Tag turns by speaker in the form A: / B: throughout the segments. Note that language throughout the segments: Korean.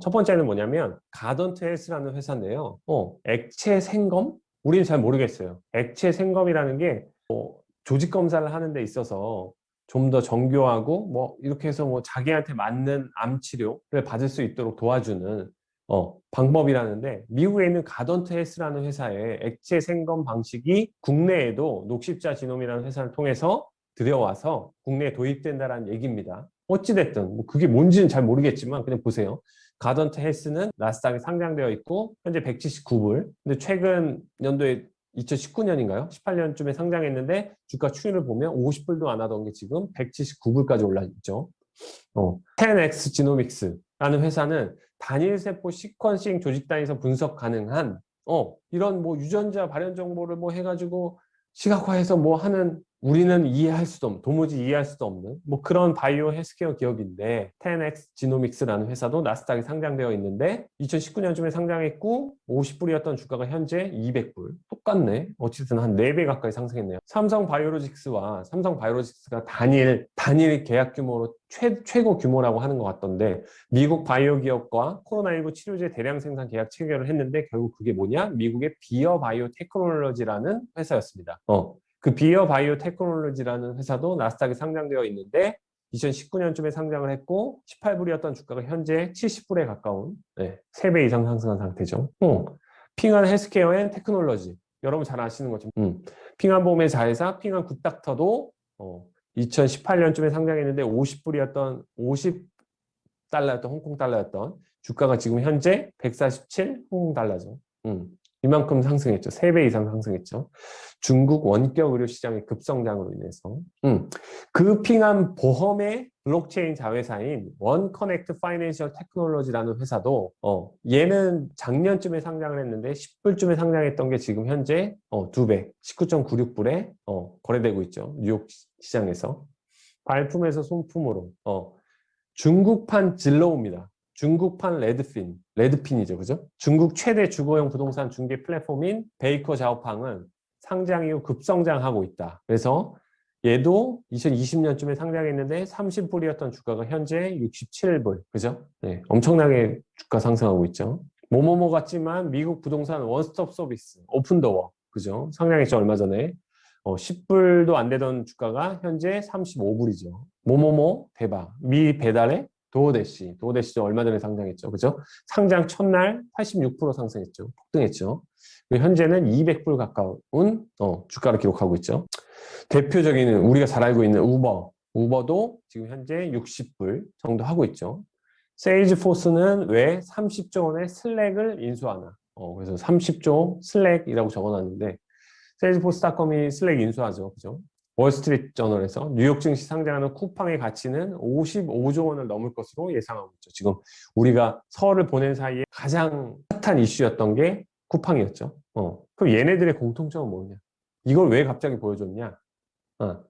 A: 첫 번째는 뭐냐면 가던트 헬스라는 회사인데요. 어, 액체 생검? 우리는 잘 모르겠어요. 액체 생검이라는 게 뭐, 조직 검사를 하는 데 있어서 좀 더 정교하고 뭐 이렇게 해서 뭐 자기한테 맞는 암 치료를 받을 수 있도록 도와주는 어, 방법이라는데 미국에 있는 가던트 헬스라는 회사의 액체 생검 방식이 국내에도 녹십자 지놈이라는 회사를 통해서 들여와서 국내에 도입된다라는 얘기입니다. 어찌됐든 뭐 그게 뭔지는 잘 모르겠지만 그냥 보세요. 가던트 헬스는 나스닥에 상장되어 있고 현재 179불. 근데 최근 연도에 2019년인가요? 18년쯤에 상장했는데 주가 추이를 보면 50불도 안 하던 게 지금 179불까지 올라 있죠. 어, 10X 지노믹스라는 회사는 단일 세포 시퀀싱 조직 단위에서 분석 가능한 어, 이런 뭐 유전자 발현 정보를 뭐 해가지고 시각화해서 뭐 하는 우리는 이해할 수도 없는, 도무지 이해할 수도 없는 뭐 그런 바이오 헬스케어 기업인데 10X 지노믹스라는 회사도 나스닥에 상장되어 있는데 2019년쯤에 상장했고 50불이었던 주가가 현재 200불. 똑같네. 어쨌든 한 4배 가까이 상승했네요. 삼성 바이오로직스와 삼성 바이오로직스가 단일 단일 계약 규모로 최, 최고 규모라고 하는 것 같던데 미국 바이오 기업과 코로나19 치료제 대량 생산 계약 체결을 했는데 결국 그게 뭐냐? 미국의 비어 바이오 테크놀로지라는 회사였습니다. 어. 그 비어 바이오 테크놀로지라는 회사도 나스닥에 상장되어 있는데 2019년쯤에 상장을 했고 18불이었던 주가가 현재 70불에 가까운 네, 3배 이상 상승한 상태죠. 어, 핑한 헬스케어 앤 테크놀로지 여러분 잘 아시는 거죠. 음, 핑한 보험의 자회사 핑한 굿닥터도 어, 2018년쯤에 상장했는데 50불이었던 50달러였던 홍콩 달러였던 주가가 지금 현재 147 홍콩 달러죠. 음. 이만큼 상승했죠. 3배 이상 상승했죠. 중국 원격 의료 시장의 급성장으로 인해서 음, 그 핑한 보험의 블록체인 자회사인 원커넥트 파이낸셜 테크놀로지라는 회사도 어, 얘는 작년쯤에 상장을 했는데 10불쯤에 상장했던 게 지금 현재 어, 2배, 19.96불에 어, 거래되고 있죠. 뉴욕 시장에서. 발품에서 손품으로 어, 중국판 진로우입니다. 중국판 레드핀, 레드핀이죠. 그죠? 중국 최대 주거용 부동산 중개 플랫폼인 베이커 자오팡은 상장 이후 급성장하고 있다. 그래서 얘도 2020년쯤에 상장했는데 30불이었던 주가가 현재 67불. 그죠? 네, 엄청나게 주가 상승하고 있죠. 모모모 같지만 미국 부동산 원스톱 서비스, 오픈더워. 그죠? 상장했죠, 얼마 전에. 어, 10불도 안 되던 주가가 현재 35불이죠. 모모모 대박. 미 배달의 도어대시, 도어대시도 얼마 전에 상장했죠. 그죠? 상장 첫날 86% 상승했죠. 폭등했죠. 현재는 200불 가까운 어, 주가를 기록하고 있죠. 대표적인 우리가 잘 알고 있는 우버, 우버도 지금 현재 60불 정도 하고 있죠. 세일즈포스는 왜 30조 원의 슬랙을 인수하나? 어, 그래서 30조 슬랙이라고 적어놨는데 세일즈포스닷컴이 슬랙 인수하죠. 그죠? 월스트리트 저널에서 뉴욕 증시 상장하는 쿠팡의 가치는 55조 원을 넘을 것으로 예상하고 있죠. 지금 우리가 설을 보낸 사이에 가장 핫한 이슈였던 게 쿠팡이었죠. 어. 그럼 얘네들의 공통점은 뭐냐? 이걸 왜 갑자기 보여줬냐? 어.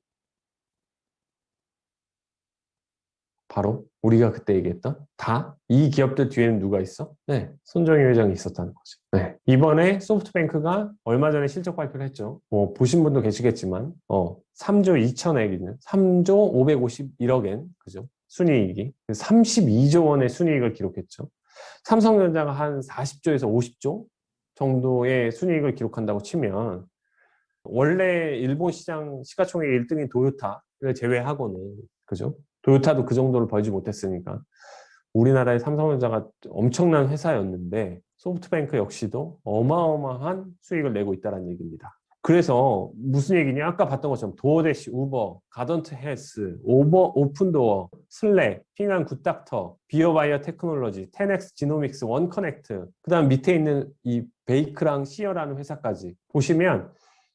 A: 바로 우리가 그때 얘기했던 다 이 기업들 뒤에는 누가 있어? 네, 손정희 회장이 있었다는 거죠. 네, 이번에 소프트뱅크가 얼마 전에 실적 발표를 했죠. 뭐 보신 분도 계시겠지만 어, 3조 2천억이는 3조 551억엔 그죠? 순이익이 32조 원의 순이익을 기록했죠. 삼성전자가 한 40조에서 50조 정도의 순이익을 기록한다고 치면 원래 일본 시장 시가총액 1등인 도요타를 제외하고는 그죠? 도요타도 그 정도를 벌지 못했으니까 우리나라의 삼성전자가 엄청난 회사였는데 소프트뱅크 역시도 어마어마한 수익을 내고 있다는 얘기입니다. 그래서 무슨 얘기냐? 아까 봤던 것처럼 도어대시, 우버, 가던트 헬스, 오버, 오픈도어, 슬랙, 핑한 굿닥터, 비어바이어 테크놀로지, 10X 지노믹스, 원커넥트, 그 다음 밑에 있는 이 베이크랑 시어라는 회사까지 보시면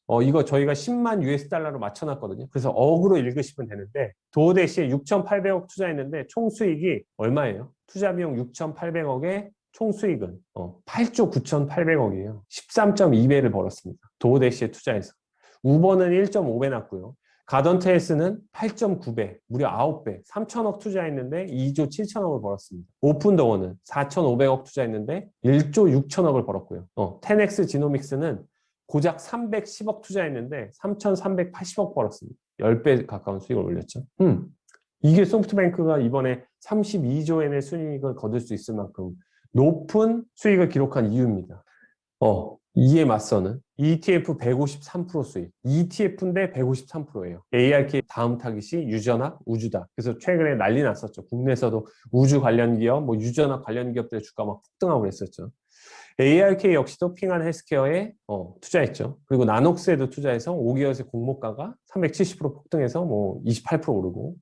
A: 어, 이거 저희가 10만 US 달러로 맞춰놨거든요. 그래서 억으로 읽으시면 되는데 도어대시에 6,800억 투자했는데 총 수익이 얼마예요? 투자 비용 6,800억에 총 수익은 어, 8조 9,800억이에요. 13.2배를 벌었습니다. 도어대시에 투자해서. 우버는 1.5배 났고요. 가던테스는 8.9배, 무려 9배, 3천억 투자했는데 2조 7천억을 벌었습니다. 오픈도어는 4,500억 투자했는데 1조 6천억을 벌었고요. 어, 10X 지노믹스는 고작 310억 투자했는데 3,380억 벌었습니다. 10배 가까운 수익을 올렸죠. 음. 이게 소프트뱅크가 이번에 32조 엔의 순이익을 거둘 수 있을 만큼 높은 수익을 기록한 이유입니다. 어, 이에 맞서는 ETF 153% 수익. ETF인데 153%예요. ARK 다음 타깃이 유전학, 우주다. 그래서 최근에 난리 났었죠. 국내에서도 우주 관련 기업, 뭐 유전학 관련 기업들의 주가 막 폭등하고 그랬었죠. ARK 역시도 핑한 헬스케어에 어, 투자했죠. 그리고 나녹스에도 투자해서 5개월새 공모가가 370% 폭등해서 뭐 28% 오르고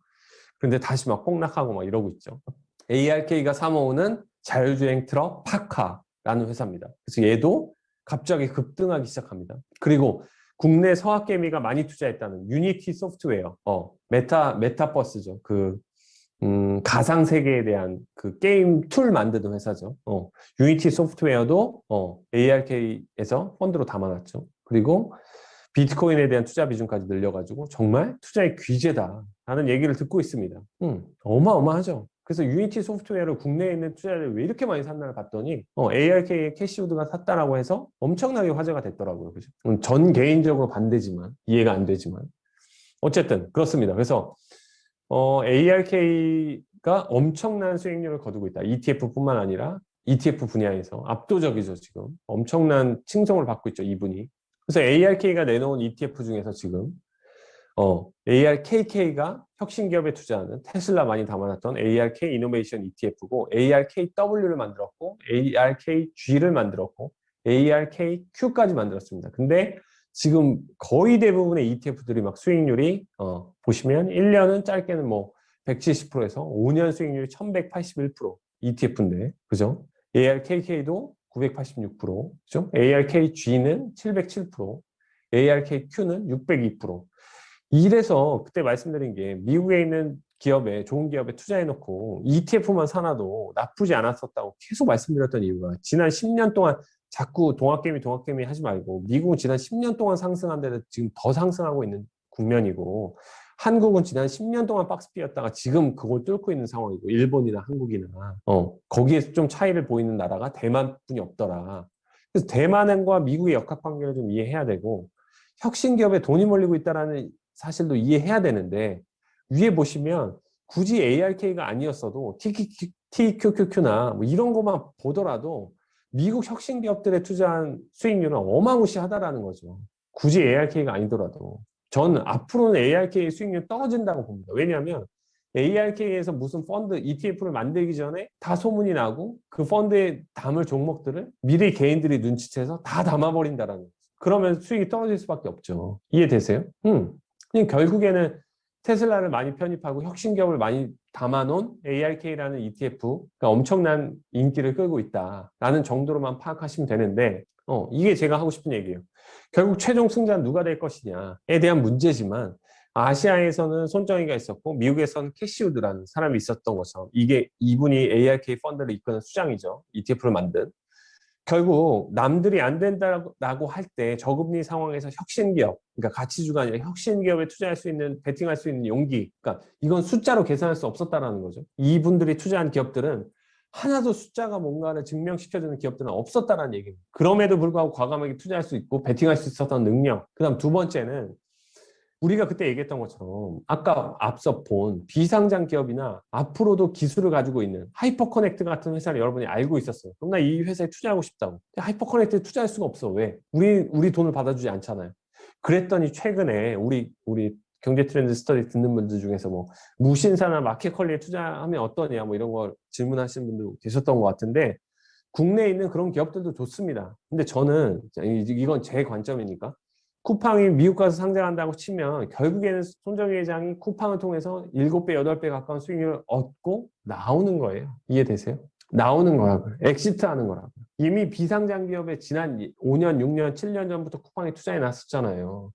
A: 그런데 다시 막 폭락하고 막 이러고 있죠. ARK가 사모으는 자율주행 트럭 파카라는 회사입니다. 그래서 얘도 갑자기 급등하기 시작합니다. 그리고 국내 서학개미가 많이 투자했다는 유니티 소프트웨어, 어, 메타, 메타버스죠. 그, 음, 가상 세계에 대한 그 게임 툴 만드는 회사죠. 어, 유니티 소프트웨어도, 어, ARK에서 펀드로 담아놨죠. 그리고 비트코인에 대한 투자 비중까지 늘려가지고 정말 투자의 귀재다라는 얘기를 듣고 있습니다. 음, 어마어마하죠. 그래서 유니티 소프트웨어를 국내에 있는 투자를 왜 이렇게 많이 샀나 봤더니 어, ARK의 캐시우드가 샀다라고 해서 엄청나게 화제가 됐더라고요. 그죠? 음, 전 개인적으로 반대지만 이해가 안 되지만 어쨌든 그렇습니다. 그래서 어, ARK가 엄청난 수익률을 거두고 있다. ETF뿐만 아니라 ETF 분야에서 압도적이죠 지금 엄청난 칭송을 받고 있죠 이분이. 그래서 ARK가 내놓은 ETF 중에서 지금 어, ARKK가 혁신기업에 투자하는 테슬라 많이 담아놨던 ARK 이노베이션 ETF고 ARKW를 만들었고 ARKG를 만들었고 ARKQ까지 만들었습니다. 근데 지금 거의 대부분의 ETF들이 막 수익률이 어, 보시면 1년은 짧게는 뭐 170%에서 5년 수익률이 1181% ETF인데 그죠? ARKK도 986%, 그죠? ARKG는 707%, ARKQ는 602%. 이래서 그때 말씀드린 게 미국에 있는 기업에 좋은 기업에 투자해놓고 ETF만 사놔도 나쁘지 않았었다고 계속 말씀드렸던 이유가 지난 10년 동안 자꾸 동학개미 동학개미 하지 말고 미국은 지난 10년 동안 상승한 데도 지금 더 상승하고 있는 국면이고 한국은 지난 10년 동안 박스피였다가 지금 그걸 뚫고 있는 상황이고 일본이나 한국이나 어 거기에서 좀 차이를 보이는 나라가 대만뿐이 없더라. 그래서 대만과 미국의 역학 관계를 좀 이해해야 되고 혁신 기업에 돈이 몰리고 있다라는 사실도 이해해야 되는데 위에 보시면 굳이 ARK가 아니었어도 TQQQ나 뭐 이런 것만 보더라도 미국 혁신 기업들에 투자한 수익률은 어마무시하다라는 거죠. 굳이 ARK가 아니더라도. 저는 앞으로는 ARK의 수익률 떨어진다고 봅니다. 왜냐하면 ARK에서 무슨 펀드 ETF를 만들기 전에 다 소문이 나고 그 펀드에 담을 종목들을 미리 개인들이 눈치채서 다 담아버린다라는 거죠. 그러면 수익이 떨어질 수밖에 없죠. 이해되세요? 음. 결국에는 테슬라를 많이 편입하고 혁신 기업을 많이 담아놓은 ARK라는 ETF가 엄청난 인기를 끌고 있다라는 정도로만 파악하시면 되는데 어, 이게 제가 하고 싶은 얘기예요. 결국 최종 승자는 누가 될 것이냐에 대한 문제지만 아시아에서는 손정희가 있었고 미국에서는 캐시우드라는 사람이 있었던 것처럼 이게 이분이 ARK 펀드를 이끄는 수장이죠. ETF를 만든. 결국 남들이 안 된다고 할 때 저금리 상황에서 혁신기업, 그러니까 가치주가 아니라 혁신기업에 투자할 수 있는, 베팅할 수 있는 용기, 그러니까 이건 숫자로 계산할 수 없었다라는 거죠. 이분들이 투자한 기업들은 하나도 숫자가 뭔가를 증명시켜주는 기업들은 없었다라는 얘기입니다. 그럼에도 불구하고 과감하게 투자할 수 있고 베팅할 수 있었던 능력. 그 다음 두 번째는 우리가 그때 얘기했던 것처럼 아까 앞서 본 비상장 기업이나 앞으로도 기술을 가지고 있는 하이퍼 커넥트 같은 회사를 여러분이 알고 있었어요. 그럼 나 이 회사에 투자하고 싶다고. 하이퍼 커넥트에 투자할 수가 없어. 왜? 우리 우리 돈을 받아주지 않잖아요. 그랬더니 최근에 우리 우리 경제 트렌드 스터디 듣는 분들 중에서 뭐 무신사나 마켓컬리에 투자하면 어떠냐 뭐 이런 걸 질문하시는 분들 계셨던 것 같은데 국내에 있는 그런 기업들도 좋습니다. 근데 저는 이건 제 관점이니까 쿠팡이 미국 가서 상장한다고 치면 결국에는 손정희 회장이 쿠팡을 통해서 7배, 8배 가까운 수익률을 얻고 나오는 거예요. 이해되세요? 나오는 거라고요. 엑시트 하는 거라고요. 이미 비상장 기업에 지난 5년, 6년, 7년 전부터 쿠팡에 투자해 놨었잖아요.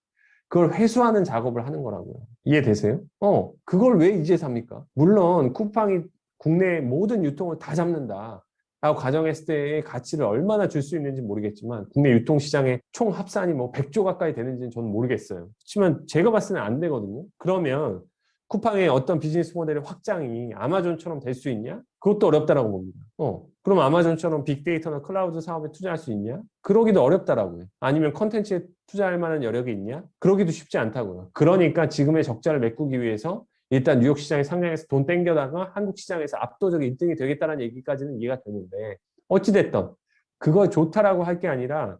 A: 그걸 회수하는 작업을 하는 거라고요. 이해되세요? 어, 그걸 왜 이제 삽니까? 물론 쿠팡이 국내 모든 유통을 다 잡는다. 라고 가정했을 때의 가치를 얼마나 줄 수 있는지 모르겠지만 국내 유통시장의 총 합산이 뭐 100조 가까이 되는지는 저는 모르겠어요. 그렇지만 제가 봤을 때는 안 되거든요. 그러면 쿠팡의 어떤 비즈니스 모델의 확장이 아마존처럼 될 수 있냐? 그것도 어렵다라고 봅니다. 어, 그럼 아마존처럼 빅데이터나 클라우드 사업에 투자할 수 있냐? 그러기도 어렵다라고요. 아니면 컨텐츠에 투자할 만한 여력이 있냐? 그러기도 쉽지 않다고요. 그러니까 지금의 적자를 메꾸기 위해서 일단 뉴욕 시장에 상장해서 돈 땡겨다가 한국 시장에서 압도적인 1등이 되겠다는 얘기까지는 이해가 되는데 어찌됐든 그거 좋다라고 할 게 아니라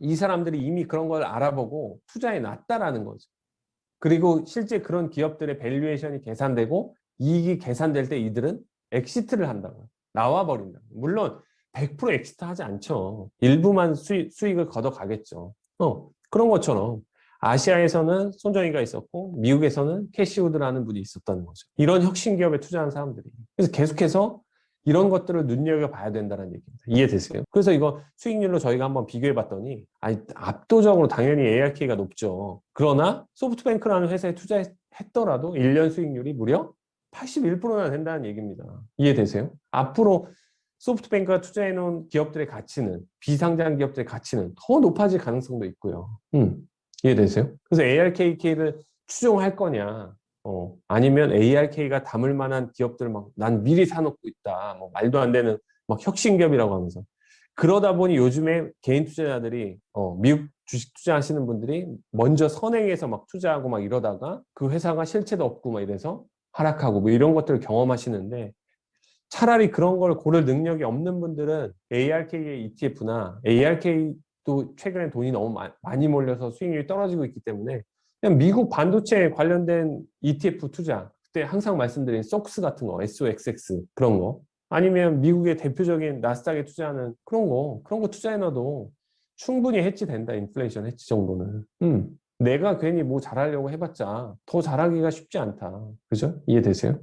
A: 이 사람들이 이미 그런 걸 알아보고 투자해 놨다라는 거죠. 그리고 실제 그런 기업들의 밸류에이션이 계산되고 이익이 계산될 때 이들은 엑시트를 한다고 나와 버린다. 물론 100% 엑시트 하지 않죠. 일부만 수익, 수익을 걷어가겠죠. 어, 그런 것처럼 아시아에서는 손정희가 있었고 미국에서는 캐시우드라는 분이 있었다는 거죠. 이런 혁신 기업에 투자한 사람들이. 그래서 계속해서 이런 것들을 눈여겨봐야 된다는 얘기입니다. 이해되세요? 그래서 이거 수익률로 저희가 한번 비교해봤더니 아니, 압도적으로 당연히 ARK가 높죠. 그러나 소프트뱅크라는 회사에 투자했더라도 1년 수익률이 무려 81%나 된다는 얘기입니다. 이해되세요? 앞으로 소프트뱅크가 투자해놓은 기업들의 가치는 비상장 기업들의 가치는 더 높아질 가능성도 있고요. 음, 이해되세요? 그래서 ARKK를 추종할 거냐, 어, 아니면 ARK가 담을 만한 기업들 막 난 미리 사놓고 있다, 뭐 말도 안 되는 막 혁신 기업이라고 하면서 그러다 보니 요즘에 개인 투자자들이 어, 미국 주식 투자하시는 분들이 먼저 선행해서 막 투자하고 막 이러다가 그 회사가 실체도 없고 막 이래서 하락하고 뭐 이런 것들을 경험하시는데 차라리 그런 걸 고를 능력이 없는 분들은 ARK의 ETF나 ARK 도 최근에 돈이 너무 마- 많이 몰려서 수익률이 떨어지고 있기 때문에 그냥 미국 반도체 관련된 ETF 투자 그때 항상 말씀드린 속스 같은 거 SOXX 그런 거 아니면 미국의 대표적인 나스닥에 투자하는 그런 거 그런 거 투자해 놔도 충분히 해지된다 인플레이션 해지 정도는 음. 내가 괜히 뭐 잘하려고 해봤자 더 잘하기가 쉽지 않다 그죠 이해되세요?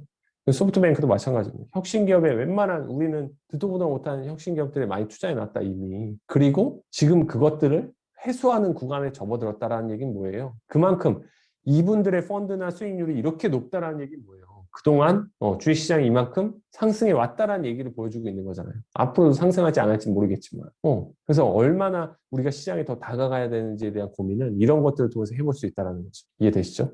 A: 소프트뱅크도 마찬가지입니다. 혁신 기업에 웬만한 우리는 듣도 보도 못하는 혁신 기업들에 많이 투자해 놨다 이미. 그리고 지금 그것들을 회수하는 구간에 접어들었다라는 얘기는 뭐예요? 그만큼 이분들의 펀드나 수익률이 이렇게 높다라는 얘기는 뭐예요? 그동안 어, 주식시장이 이만큼 상승해 왔다라는 얘기를 보여주고 있는 거잖아요. 앞으로도 상승하지 않을지 모르겠지만. 어, 그래서 얼마나 우리가 시장에 더 다가가야 되는지에 대한 고민은 이런 것들을 통해서 해볼 수 있다는 거죠. 이해되시죠?